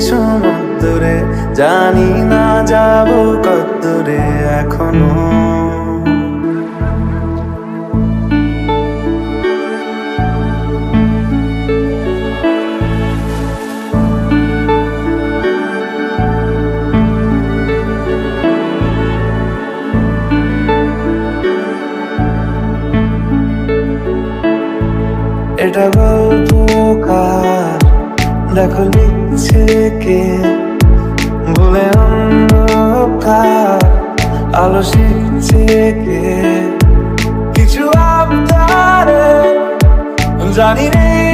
সমুদ্রে জানি না যাব কদ্দূরে এখনও। এটা গল্প কার? দেখো লিখছে কে? ভুলে অন্ধকার আলো শিখছে কে? কিছু আপনার জানি রে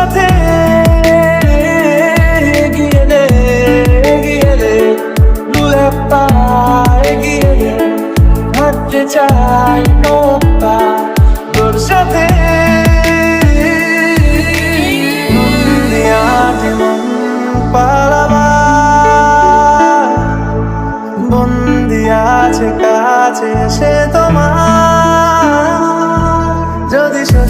সাথে এগিয়ে রে এগিয়ে রে দু একটা এগিয়ে রে হাঁটতে চাই একটা তোর সাথে। বন্দি কাছে সে তোমার। যদি সত্যি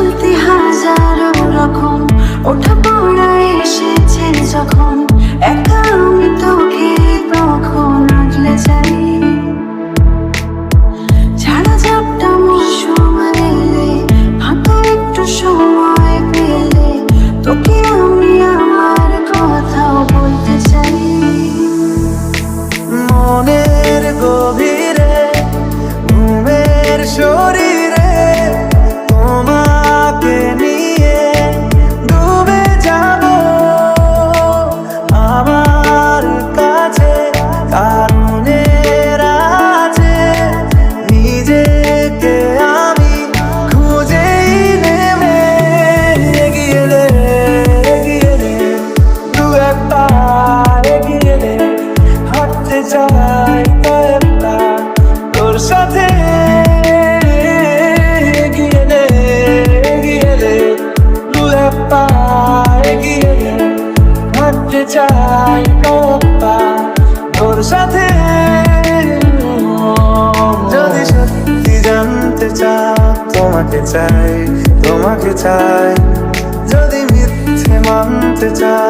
চলতে হাজারো রকম, ওঠা পড়া এসেছে যখন। একা তোকে তখন আগলে যাই? ছাড়া ঝাপটা মৌসুম হাতে একটু সময় তোর সাথে রে হাঁটতে চাই কয়েকটা তোর যদি সত্যি জানতে তোমাকে চাই চাই। যদি মিথ্যে মানতে চাও